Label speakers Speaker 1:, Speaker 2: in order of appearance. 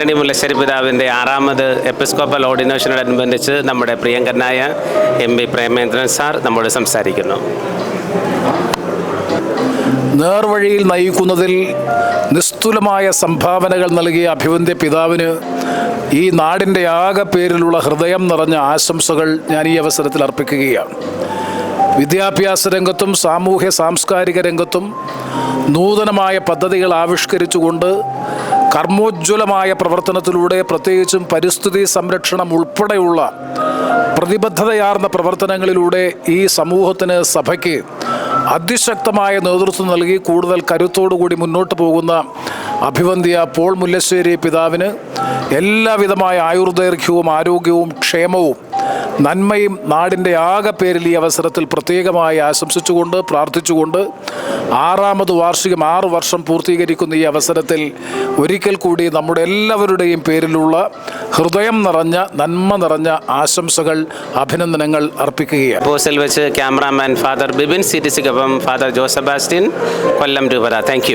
Speaker 1: ആന്റണി മുല്ലശ്ശേരി പിതാവിന്റെ ആറാമത് എപ്പിസ്കോപ്പൽ ഓർഡിനേഷനോടനുബന്ധിച്ച് നമ്മുടെ പ്രിയങ്കരനായ എം പി പ്രേമേന്ദ്രൻ സാർ നമ്മോട് സംസാരിക്കുന്നു.
Speaker 2: നേർവഴിയിൽ നയിക്കുന്നതിൽ നിസ്തുലമായ സംഭാവനകൾ നൽകിയ അഭിവന്ദ്യ പിതാവിന് ഈ നാടിന്റെ ആകെ പേരിലുള്ള ഹൃദയം നിറഞ്ഞ ആശംസകൾ ഞാൻ ഈ അവസരത്തിൽ അർപ്പിക്കുകയാണ്. വിദ്യാഭ്യാസ രംഗത്തും സാമൂഹ്യ സാംസ്കാരിക രംഗത്തും നൂതനമായ പദ്ധതികൾ ആവിഷ്കരിച്ചുകൊണ്ട് കർമ്മോജ്വലമായ പ്രവർത്തനത്തിലൂടെ പ്രത്യേകിച്ചും പരിസ്ഥിതി സംരക്ഷണം ഉൾപ്പെടെയുള്ള പ്രതിബദ്ധതയാർന്ന പ്രവർത്തനങ്ങളിലൂടെ ഈ സമൂഹത്തിന് സഭയ്ക്ക് അതിശക്തമായ നേതൃത്വം നൽകി കൂടുതൽ കരുത്തോടുകൂടി മുന്നോട്ട് പോകുന്ന അഭിവന്ധ്യ പോൾ മുല്ലശ്ശേരി പിതാവിന് എല്ലാവിധമായ ആയുർദൈർഘ്യവും ആരോഗ്യവും ക്ഷേമവും നന്മയും നാടിന്റെ ആകെ പേരിൽ ഈ അവസരത്തിൽ പ്രത്യേകമായി ആശംസിച്ചുകൊണ്ട് പ്രാർത്ഥിച്ചുകൊണ്ട് ആറാമത് വാർഷികം ആറ് വർഷം പൂർത്തീകരിക്കുന്ന ഈ അവസരത്തിൽ ഒരിക്കൽ കൂടി നമ്മുടെ എല്ലാവരുടെയും പേരിലുള്ള ഹൃദയം നിറഞ്ഞ നന്മ നിറഞ്ഞ ആശംസകൾ അഭിനന്ദനങ്ങൾ അർപ്പിക്കുകയാണ്.
Speaker 1: ബോസിൽ വെച്ച് ക്യാമറാമാൻ ഫാദർ ബിബിൻ സിറ്റിസിക്കൊപ്പം ഫാദർ ജോസബാസ്റ്റിൻ കൊല്ലം രൂപത. താങ്ക്